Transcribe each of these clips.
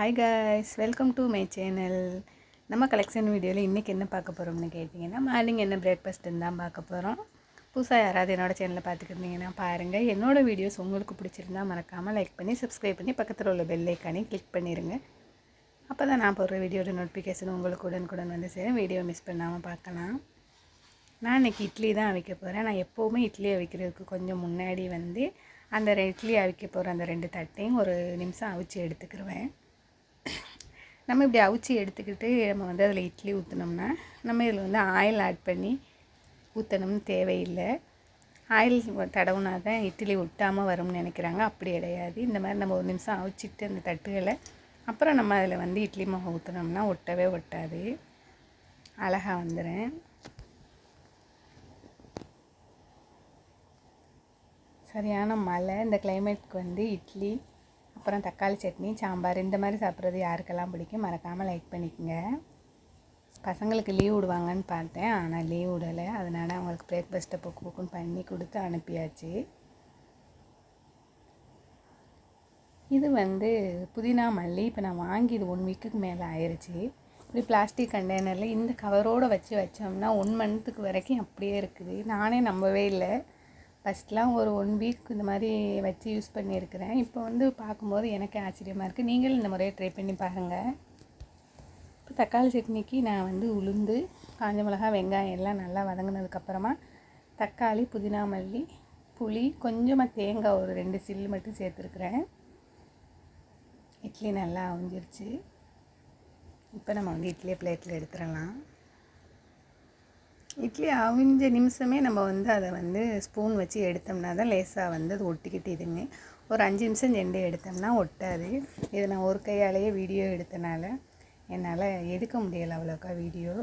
Hi guys welcome to my channel நம்ம collection வீடியோவில் இன்றைக்கி என்ன பார்க்க போகிறோம்னு கேட்டிங்கன்னா மார்னிங் என்ன பிரேக்ஃபாஸ்ட்டுன்னு தான் பார்க்க போகிறோம் புதுசாக யாராவது என்னோடய சேனலில் பார்த்துக்கிருந்தீங்கன்னா பாருங்கள் என்னோடய வீடியோஸ் உங்களுக்கு பிடிச்சிருந்தா மறக்காமல் லைக் பண்ணி சப்ஸ்கிரைப் பண்ணி பக்கத்தில் உள்ள பெல் ஐக்கானே கிளிக் பண்ணிடுங்க அப்போ தான் நான் போடுற வீடியோட நோட்டிஃபிகேஷன் உங்களுக்கு உடனுக்குடன் வந்து சேரும். வீடியோ மிஸ் பண்ணாமல் பார்க்கலாம். நான் இன்றைக்கி இட்லி தான் அவிக்க போகிறேன் நான் எப்போவுமே இட்லி அவிக்கிறதுக்கு கொஞ்சம் முன்னாடி வந்து அந்த இட்லி அவிக்க போகிற அந்த ரெண்டு தட்டையும் ஒரு நிமிஷம் அவிச்சு எடுத்துக்கிருவேன். நம்ம இப்படி அவிச்சி எடுத்துக்கிட்டு நம்ம வந்து அதில் இட்லி ஊற்றினோம்னா நம்ம இதில் வந்து ஆயில் ஆட் பண்ணி ஊற்றணும்னு தேவையில்லை. ஆயில் தடவுனா தான் இட்லி ஒட்டாமல் வரும்னு நினைக்கிறாங்க. அப்படி கிடையாது. இந்த மாதிரி நம்ம ஒரு நிமிஷம் அவிச்சிட்டு அந்த தட்டுகளை அப்புறம் நம்ம அதில் வந்து இட்லி மாவு ஊற்றினோம்னா ஒட்டவே ஒட்டாது. அழகாக வந்துடும் சரியான மழை. இந்த கிளைமேட்க்கு வந்து இட்லி அப்புறம் தக்காளி சட்னி சாம்பார் இந்த மாதிரி சாப்பிட்றது யாருக்கெல்லாம் பிடிக்கும் மறக்காமல் லைக் பண்ணிக்கோங்க. பசங்களுக்கு லீவ் விடுவாங்கன்னு பார்த்தேன் ஆனால் லீவ் விடலை. அதனால் அவங்களுக்கு பிரேக்ஃபாஸ்ட்டை புக்கு புக்குன்னு பண்ணி கொடுத்து அனுப்பியாச்சு. இது வந்து புதினா மல்லி இப்போ நான் வாங்கி இது ஒன் வீக்குக்கு மேலே ஆயிடுச்சு இப்படி பிளாஸ்டிக் கண்டெய்னரில் இந்த கவரோடு வச்சு வச்சோம்னா ஒன் மந்த்துக்கு வரைக்கும் அப்படியே இருக்குது. நானே நம்பவே இல்லை. ஃபஸ்ட்லாம் ஒரு ஒன் வீக் இந்த மாதிரி வச்சு யூஸ் பண்ணியிருக்கிறேன். இப்போ வந்து பார்க்கும்போது எனக்கே ஆச்சரியமாக இருக்குது நீங்களும் இந்த முறையை ட்ரை பண்ணி பாருங்கள் இப்போ தக்காளி சட்னிக்கு நான் வந்து உளுந்து காஞ்ச மிளகாய் வெங்காயம் எல்லாம் நல்லா வதங்கினதுக்கப்புறமா தக்காளி புதினா மல்லி புளி கொஞ்சமாக தேங்காய் ஒரு ரெண்டு சில்லு மட்டும் சேர்த்துருக்குறேன். இட்லி நல்லா அவிஞ்சிருச்சு. இப்போ நம்ம வந்து இட்லியை பிளேட்டில் எடுத்துடலாம். இட்லி அவிஞ்ச நிமிஷமே நம்ம வந்து அதை வந்து ஸ்பூன் வச்சு எடுத்தோம்னா தான் லேசாக வந்து அது ஒட்டிக்கிட்டு இதுங்க ஒரு அஞ்சு நிமிஷம் செண்டு எடுத்தோம்னா ஒட்டாது. இது நான் ஒரு கையாலேயே வீடியோ எடுத்தனால என்னால் எடுக்க முடியலை அவ்வளோக்கா வீடியோ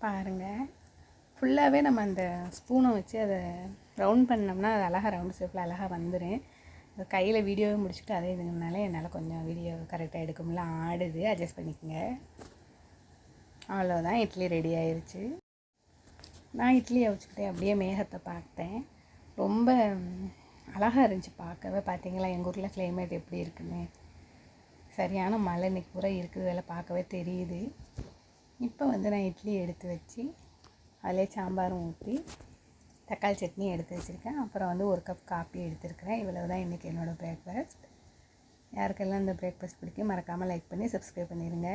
பாருங்கள் ஃபுல்லாகவே நம்ம அந்த ஸ்பூனை வச்சு அதை ரவுண்ட் பண்ணோம்னா அது அழகாக ரவுண்ட் ஷேப்பில் அழகாக வந்துடும் கையில் வீடியோவை முடிச்சுட்டு அதே இதுனால என்னால் கொஞ்சம் வீடியோ கரெக்டாக எடுக்க முடியல ஆடுது. அட்ஜஸ்ட் பண்ணிக்கோங்க. அவ்வளோதான் இட்லி ரெடி ஆயிடுச்சு நான் இட்லியை வச்சுக்கிட்டே அப்படியே மேகத்தை பார்த்தேன். ரொம்ப அழகாக இருந்துச்சு பார்க்கவே. பார்த்தீங்களா? எங்கள் ஊரில் கிளைமேட் எப்படி இருக்குன்னு. சரியான மழை இன்னைக்கு பூரா இருக்குது. வேலை பார்க்கவே தெரியுது. இப்போ வந்து நான் இட்லி எடுத்து வச்சு அதிலே சாம்பாரும் ஊற்றி தக்காளி சட்னி எடுத்து வச்சுருக்கேன். அப்புறம் வந்து ஒரு கப் காப்பி எடுத்துருக்கிறேன். இவ்வளவு தான் இன்றைக்கி என்னோடய பிரேக்ஃபாஸ்ட் யாருக்கெல்லாம் இந்த பிரேக்ஃபாஸ்ட் பிடிக்கும் மறக்காமல் லைக் பண்ணி சப்ஸ்கிரைப் பண்ணிடுங்க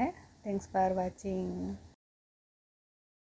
தேங்க்ஸ் ஃபார் வாட்சிங்